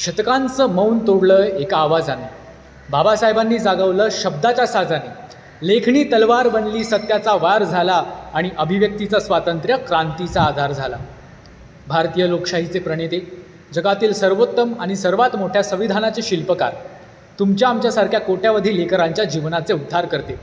शतकांचं मौन तोडलं एका आवाजाने. बाबासाहेबांनी जागवलं शब्दाच्या साजाने. लेखणी तलवार बनली सत्याचा वार झाला आणि अभिव्यक्तीचं स्वातंत्र्य क्रांतीचा आधार झाला. भारतीय लोकशाहीचे प्रणेते जगातील सर्वोत्तम आणि सर्वात मोठ्या संविधानाचे शिल्पकार तुमच्या आमच्यासारख्या कोट्यावधी लेकरांच्या जीवनाचे उद्धार करते.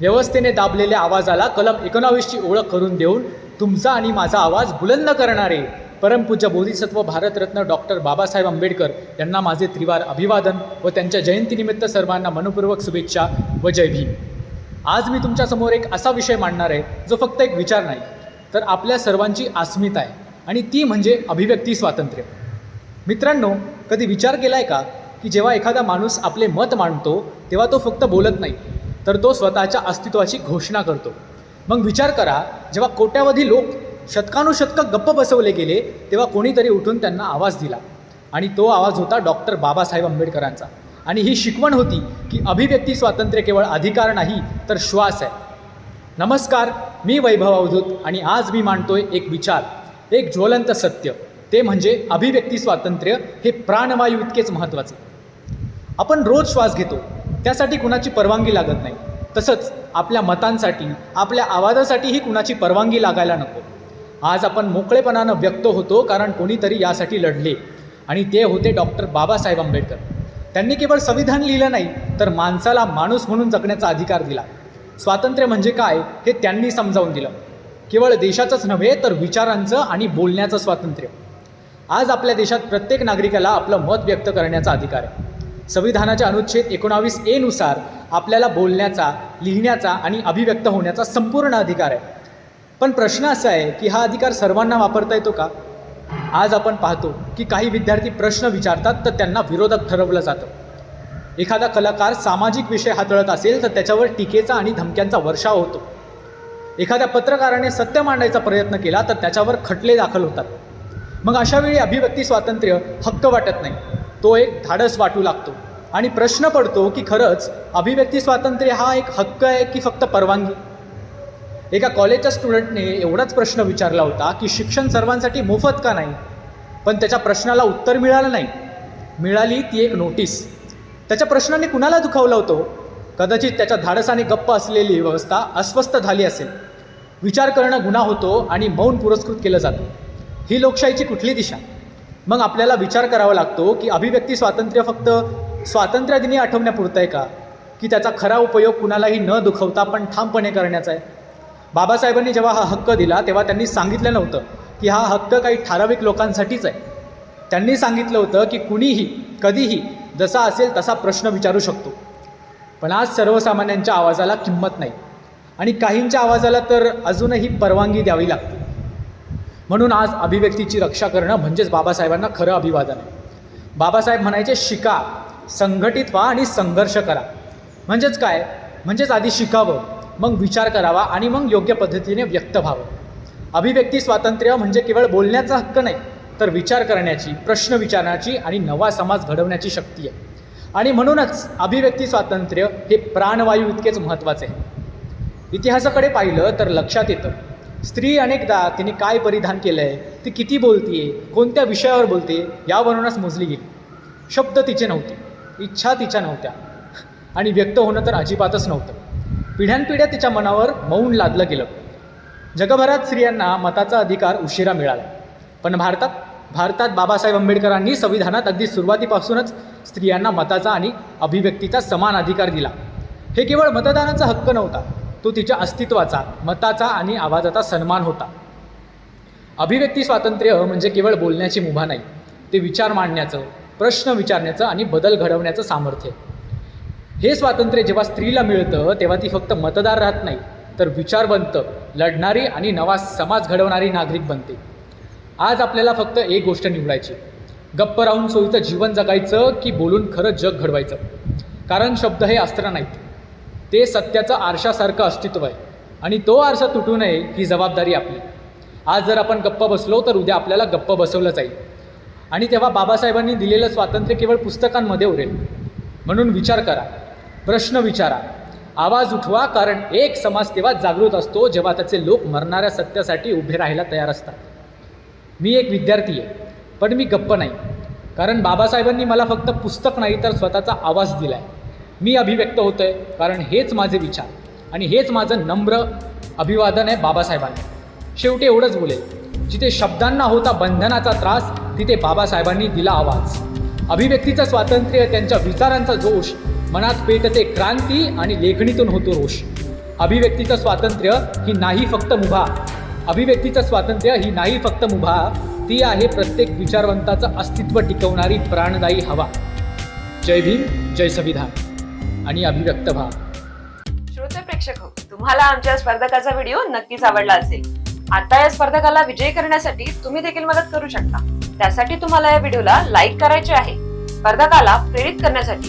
व्यवस्थेने दाबलेल्या आवाजाला कलम एकोणावीसची ओळख करून देऊन तुमचा आणि माझा आवाज बुलंद करणारे परमपूज्य बोधिसत्व भारतरत्न डॉक्टर बाबासाहेब आंबेडकर यांना माझे त्रिवार अभिवादन व त्यांच्या जयंतीनिमित्त सर्वांना मनपूर्वक शुभेच्छा व जय भीम. आज मी तुमच्यासमोर एक असा विषय मांडणार आहे जो फक्त एक विचार नाही तर आपल्या सर्वांची अस्मिता आहे आणि ती म्हणजे अभिव्यक्ती स्वातंत्र्य. मित्रांनो कधी विचार केला आहे का की जेव्हा एखादा माणूस आपले मत मांडतो तेव्हा तो फक्त बोलत नाही तर तो स्वतःच्या अस्तित्वाची घोषणा करतो. मग विचार करा जेव्हा कोट्यावधी लोक शतकानुशतकं गप्प बसवले गेले तेव्हा कोणीतरी उठून त्यांना आवाज दिला. आणि तो आवाज होता डॉक्टर बाबासाहेब आंबेडकरांचा. आणि ही शिकवण होती की अभिव्यक्ती स्वातंत्र्य केवळ अधिकार नाही तर श्वास आहे. नमस्कार मी वैभव अवधूत आणि आज मी मांडतोय एक विचार एक ज्वलंत सत्य. ते म्हणजे अभिव्यक्ती स्वातंत्र्य हे प्राणवायू इतकेच महत्त्वाचे. आपण रोज श्वास घेतो त्यासाठी कुणाची परवानगी लागत नाही. तसंच आपल्या मतांसाठी आपल्या आवाजासाठीही कुणाची परवानगी लागायला नको. आज आपण मोकळेपणानं व्यक्त होतो कारण कोणीतरी यासाठी लढले. आणि ते होते डॉक्टर बाबासाहेब आंबेडकर. त्यांनी केवळ संविधान लिहिलं नाही तर माणसाला माणूस म्हणून जगण्याचा अधिकार दिला. स्वातंत्र्य म्हणजे काय हे त्यांनी समजावून दिलं. केवळ देशाचंच नव्हे तर विचारांचं आणि बोलण्याचं स्वातंत्र्य. आज आपल्या देशात प्रत्येक नागरिकाला आपलं मत व्यक्त करण्याचा अधिकार आहे. संविधानाच्या अनुच्छेद एकोणावीस एनुसार आपल्याला बोलण्याचा लिहिण्याचा आणि अभिव्यक्त होण्याचा संपूर्ण अधिकार आहे. पण प्रश्न असा आहे की हा अधिकार सर्वांना वापरता येतो का? आज आपण पाहतो की काही विद्यार्थी प्रश्न विचारतात तर त्यांना विरोधक ठरवलं जातं. एखादा कलाकार सामाजिक विषय हाताळत असेल तर त्याच्यावर टीकेचा आणि धमक्यांचा वर्षाव होतो. एखाद्या पत्रकाराने सत्य मांडायचा प्रयत्न केला तर त्याच्यावर खटले दाखल होतात. मग अशा वेळी अभिव्यक्ती स्वातंत्र्य हक्क वाटत नाही. तो एक धाडस वाटू लागतो आणि प्रश्न पडतो की खरंच अभिव्यक्ती स्वातंत्र्य हा एक हक्क आहे की फक्त परवानगी? एका कॉलेजच्या स्टुडंटने एवढाच प्रश्न विचारला होता की शिक्षण सर्वांसाठी मोफत का नाही? पण त्याच्या प्रश्नाला उत्तर मिळालं नाही. मिळाली ती एक नोटीस. त्याच्या प्रश्नाने कुणाला दुखावला होतो? कदाचित त्याच्या धाडसाने गप्प असलेली व्यवस्था अस्वस्थ झाली असेल. विचार करणं गुन्हा होतो आणि मौन पुरस्कृत केलं जातं. ही लोकशाहीची कुठली दिशा? मग आपल्याला विचार करावा लागतो की अभिव्यक्ती स्वातंत्र्य फक्त स्वातंत्र्यदिनी आठवण्यापुरतं आहे का? की त्याचा खरा उपयोग कुणालाही न दुखवता पण ठामपणे करण्याचा आहे? बाबासाहेबांनी जेव्हा हा हक्क दिला तेव्हा त्यांनी सांगितलं नव्हतं की हा हक्क काही ठराविक लोकांसाठीच आहे. त्यांनी सांगितलं होतं की कुणीही कधीही जसा असेल तसा प्रश्न विचारू शकतो. पण आज सर्वसामान्यांच्या आवाजाला किंमत नाही. आणि काहींच्या आवाजाला तर अजूनही परवानगी द्यावी लागते. म्हणून आज अभिव्यक्तीची रक्षा करणं म्हणजेच बाबासाहेबांना खरं अभिवादन आहे. बाबासाहेब म्हणायचे शिका संघटित व्हा आणि संघर्ष करा. म्हणजेच काय? म्हणजेच आधी शिकावं. मग विचार करावा आणि मग योग्य पद्धतीने व्यक्त व्हावं. अभिव्यक्ती स्वातंत्र्य म्हणजे केवळ बोलण्याचा हक्क नाही तर विचार करण्याची प्रश्न विचारण्याची आणि नवा समाज घडवण्याची शक्ती आहे. आणि म्हणूनच अभिव्यक्ती स्वातंत्र्य हे प्राणवायू इतकेच महत्त्वाचे आहे. इतिहासाकडे पाहिलं तर लक्षात येतं स्त्री अनेकदा तिने काय परिधान केलं आहे ती किती बोलतीये कोणत्या विषयावर बोलते यावरूनच मोजली गेली. शब्द तिचे नव्हते इच्छा तिच्या नव्हत्या. आणि व्यक्त होणं तर अजिबातच नव्हतं. पिढ्यानपिढ्या तिच्या मनावर मौन लादलं गेलं. जगभरात स्त्रियांना मताचा अधिकार उशिरा मिळाला. पण भारतात भारतात बाबासाहेब आंबेडकरांनी संविधानात अगदी सुरुवातीपासूनच स्त्रियांना मताचा आणि अभिव्यक्तीचा समान अधिकार दिला. हे केवळ मतदानाचा हक्क नव्हता तो तिच्या अस्तित्वाचा मताचा आणि आवाजाचा सन्मान होता. अभिव्यक्ती स्वातंत्र्य म्हणजे केवळ बोलण्याची मुभा नाही ते विचार मांडण्याचं प्रश्न विचारण्याचं आणि बदल घडवण्याचं सामर्थ्य. हे स्वातंत्र्य जेव्हा स्त्रीला मिळतं तेव्हा ती फक्त मतदार राहत नाही तर विचार बनतं. लढणारी आणि नवा समाज घडवणारी नागरिक बनते. आज आपल्याला फक्त एक गोष्ट निवडायची. गप्प राहून सोयीचं जीवन जगायचं की बोलून खरं जग घडवायचं? कारण शब्द हे अस्त्र नाहीत. ते सत्याचं आरशासारखं अस्तित्व आहे आणि तो आरसा तुटू नये ही जबाबदारी आपली. आज जर आपण गप्प बसलो तर उद्या आपल्याला गप्प बसवलं जाईल. आणि तेव्हा बाबासाहेबांनी दिलेलं स्वातंत्र्य केवळ पुस्तकांमध्ये उरेल. म्हणून विचार करा. प्रश्न विचारा. आवाज उठवा कारण एक समाज तेव्हा जागृत असतो जेव्हा त्याचे लोक मरणाऱ्या सत्यासाठी उभे राहायला तयार असतात. मी एक विद्यार्थी आहे पण मी गप्प नाही. कारण बाबासाहेबांनी मला फक्त पुस्तक नाही तर स्वतःचा आवाज दिला आहे मी अभिव्यक्त होतो आहे कारण हेच माझे विचार आणि हेच माझं नम्र अभिवादन आहे बाबासाहेबांना. शेवटी एवढंच बोलेल. जिथे शब्दांना होता बंधनाचा त्रास तिथे बाबासाहेबांनी दिला आवाज. अभिव्यक्तीचं स्वातंत्र्य त्यांच्या विचारांचा जोश. मनात पेटते क्रांती आणि लेखणीतून होतो रोष. अभिव्यक्तीचं स्वातंत्र्य ही नाही फक्त मुभा. अभिव्यक्तीचं स्वातंत्र्य ही नाही फक्त मुभा. ती आहे प्रत्येक विचारवंताचं अस्तित्व टिकवणारी प्राणदायी हवा. जय भीम जय संविधान. आणि अभिव्यक्त भाव श्रोते प्रेक्षक हो तुम्हाला आमच्या स्पर्धकाचा व्हिडिओ नक्कीच आवडला असेल. आता या स्पर्धकाला विजयी करण्यासाठी तुम्ही देखील मदत करू शकता. त्यासाठी तुम्हाला या व्हिडिओला लाईक करायचे आहे. स्पर्धकाला प्रेरित करण्यासाठी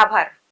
आभार.